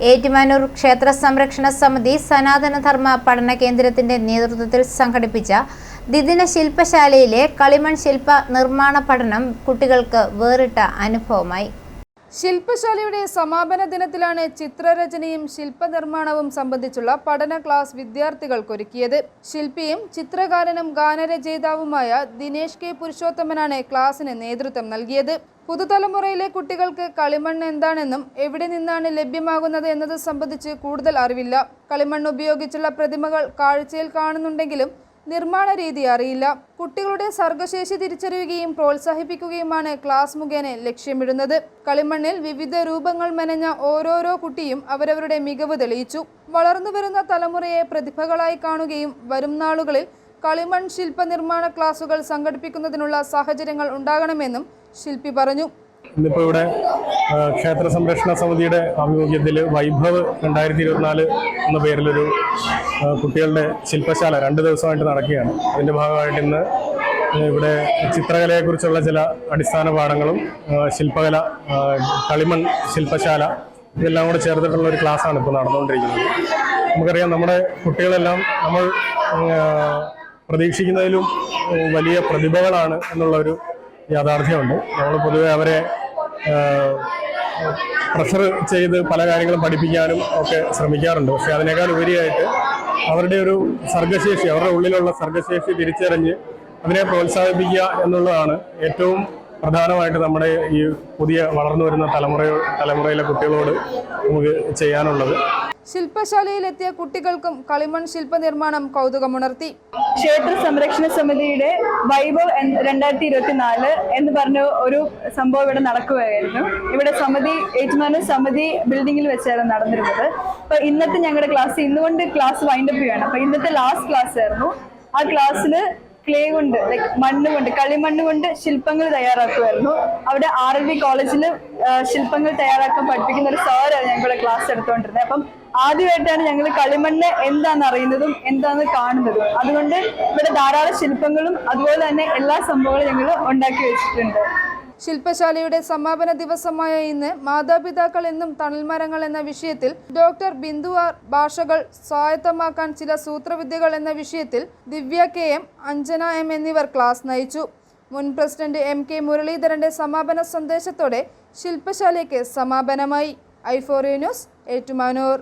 ഏറ്റുമാനൂർ ക്ഷേത്ര സംരക്ഷണ സമിതി സനാതനധർമ്മ പഠന കേന്ദ്രത്തിന്റെ നേതൃത്വത്തിൽ സംഘടിപ്പിച്ച ദ്വിദിന ശില്പശാലയിലെ കളിമൺ ശില്പ നിർമ്മാണ പഠനം കുട്ടികൾക്ക് വേറിട്ട അനുഭവമായി. ശില്പശാലയുടെ സമാപന ദിനത്തിലാണ് ചിത്രരചനയും ശില്പനിർമ്മാണവും സംബന്ധിച്ചുള്ള പഠന ക്ലാസ് വിദ്യാർത്ഥികൾക്കൊരുക്കിയത്. ശില്പിയും ചിത്രകാരനും ഗാനരചയിതാവുമായ ദിനേശ് കെ പുരുഷോത്തമനാണ് ക്ലാസ്സിന് നേതൃത്വം നൽകിയത്. പുതുതലമുറയിലെ കുട്ടികൾക്ക് കളിമണ്ണ് എന്താണെന്നും എവിടെ നിന്നാണ് ലഭ്യമാകുന്നത് എന്നത് സംബന്ധിച്ച് കൂടുതൽ അറിവില്ല. കളിമണ്ണ് ഉപയോഗിച്ചുള്ള പ്രതിമകൾ കാഴ്ചയിൽ കാണുന്നുണ്ടെങ്കിലും നിർമ്മാണ രീതി അറിയില്ല. കുട്ടികളുടെ സർഗശേഷി തിരിച്ചറിയുകയും പ്രോത്സാഹിപ്പിക്കുകയുമാണ് ക്ലാസ് മുഖേന ലക്ഷ്യമിടുന്നത്. കളിമണ്ണിൽ വിവിധ രൂപങ്ങൾ മെനഞ്ഞ ഓരോരോ കുട്ടിയും അവരവരുടെ മികവ് തെളിയിച്ചു. വളർന്നുവരുന്ന തലമുറയെ പ്രതിഭകളായി കാണുകയും വരും നാളുകളിൽ കളിമൺ ശില്പ നിർമ്മാണ ക്ലാസുകൾ സംഘടിപ്പിക്കുന്നതിനുള്ള സാഹചര്യങ്ങൾ ഉണ്ടാകണമെന്നും ശില്പി പറഞ്ഞു. ഇന്നിപ്പോൾ ഇവിടെ ക്ഷേത്ര സംരക്ഷണ സമിതിയുടെ ആഭിമുഖ്യത്തിൽ വൈഭവ് രണ്ടായിരത്തി ഇരുപത്തിനാല് എന്ന പേരിലൊരു കുട്ടികളുടെ ശില്പശാല രണ്ട് ദിവസമായിട്ട് നടക്കുകയാണ്. അതിന്റെ ഭാഗമായിട്ട് ഇന്ന് ഇവിടെ ചിത്രകലയെക്കുറിച്ചുള്ള ചില അടിസ്ഥാന പാഠങ്ങളും ശില്പകല കളിമൺ ശില്പശാല ഇതെല്ലാം കൂടെ ചേർത്തിട്ടുള്ള ഒരു ക്ലാസ്സാണ് ഇപ്പോൾ നടന്നുകൊണ്ടിരിക്കുന്നത്. നമുക്കറിയാം നമ്മുടെ കുട്ടികളെല്ലാം നമ്മൾ പ്രതീക്ഷിക്കുന്നതിലും വലിയ പ്രതിഭകളാണ് എന്നുള്ള ഒരു യാഥാർത്ഥ്യമുണ്ട്. നമ്മൾ പൊതുവെ അവരെ പ്രഷർ ചെയ്ത് പല കാര്യങ്ങളും പഠിപ്പിക്കാനും ഒക്കെ ശ്രമിക്കാറുണ്ട്. പക്ഷെ അതിനേക്കാൾ ഉപരിയായിട്ട് അവരുടെ ഒരു സർഗശേഷി അവരുടെ ഉള്ളിലുള്ള സർഗശേഷി തിരിച്ചറിഞ്ഞ് അതിനെ പ്രോത്സാഹിപ്പിക്കുക എന്നുള്ളതാണ് ഏറ്റവും പ്രധാനമായിട്ട് നമ്മുടെ ഈ പുതിയ വളർന്നു വരുന്ന തലമുറ തലമുറയിലെ കുട്ടികളോട് നമുക്ക് ചെയ്യാനുള്ളത്. ശില്പശാലയിലെത്തിയ കുട്ടികൾക്കും കളിമൺ ശില്പ നിർമ്മാണം കൗതുകമുണർത്തി. ക്ഷേത്ര സംരക്ഷണ സമിതിയുടെ വൈഭവ് രണ്ടായിരത്തി ഇരുപത്തിനാല് എന്ന് പറഞ്ഞ ഒരു സംഭവം ഇവിടെ നടക്കുകയായിരുന്നു. ഇവിടെ സമിതി ഏറ്റുമാനൂർ സമിതി ബിൽഡിങ്ങിൽ വെച്ചായിരുന്നു നടന്നിരുന്നത്. അപ്പൊ ഇന്നത്തെ ഞങ്ങളുടെ ക്ലാസ് ഇന്നുകൊണ്ട് ക്ലാസ് വൈൻഡപ്പ് ചെയ്യണം അപ്പൊ ഇന്നത്തെ ലാസ്റ്റ് ക്ലാസ് ആയിരുന്നു. ആ ക്ലാസ്സിൽ ക്ലേ കൊണ്ട് ലൈക് മണ്ണ് കൊണ്ട് കളിമണ്ണ് കൊണ്ട് ശില്പങ്ങൾ തയ്യാറാക്കുമായിരുന്നു. അവിടെ ആർ എൽ വി കോളേജിൽ ശില്പങ്ങൾ തയ്യാറാക്കാൻ പഠിപ്പിക്കുന്ന ഒരു സാറാണ് ഞങ്ങളുടെ ക്ലാസ് എടുത്തുകൊണ്ടിരുന്നത്. അപ്പം ആദ്യമായിട്ടാണ് ഞങ്ങൾ കളിമണ്ണ് എന്താണെന്ന് അറിയുന്നതും എന്താണെന്ന് കാണുന്നതും. അതുകൊണ്ട് ഇവിടെ ധാരാളം ശില്പങ്ങളും അതുപോലെ തന്നെ എല്ലാ സംഭവങ്ങളും ഞങ്ങൾ ഉണ്ടാക്കി വെച്ചിട്ടുണ്ട്. ശില്പശാലയുടെ സമാപന ദിവസമായ ഇന്ന് മാതാപിതാക്കൾ എന്നും തണൽമരങ്ങൾ എന്ന വിഷയത്തിൽ ഡോക്ടർ ബിന്ദു ആർ ഭാഷകൾ സ്വായത്തമാക്കാൻ ചില സൂത്രവിദ്യകൾ എന്ന വിഷയത്തിൽ Divya K M Anjana M എന്നിവർ ക്ലാസ് നയിച്ചു. മുൻ പ്രസിഡന്റ് എം കെ മുരളീധരന്റെ സമാപന സന്ദേശത്തോടെ ശില്പശാലയ്ക്ക് സമാപനമായി. ഐഫോറിയ ന്യൂസ് ഏറ്റുമാനൂർ.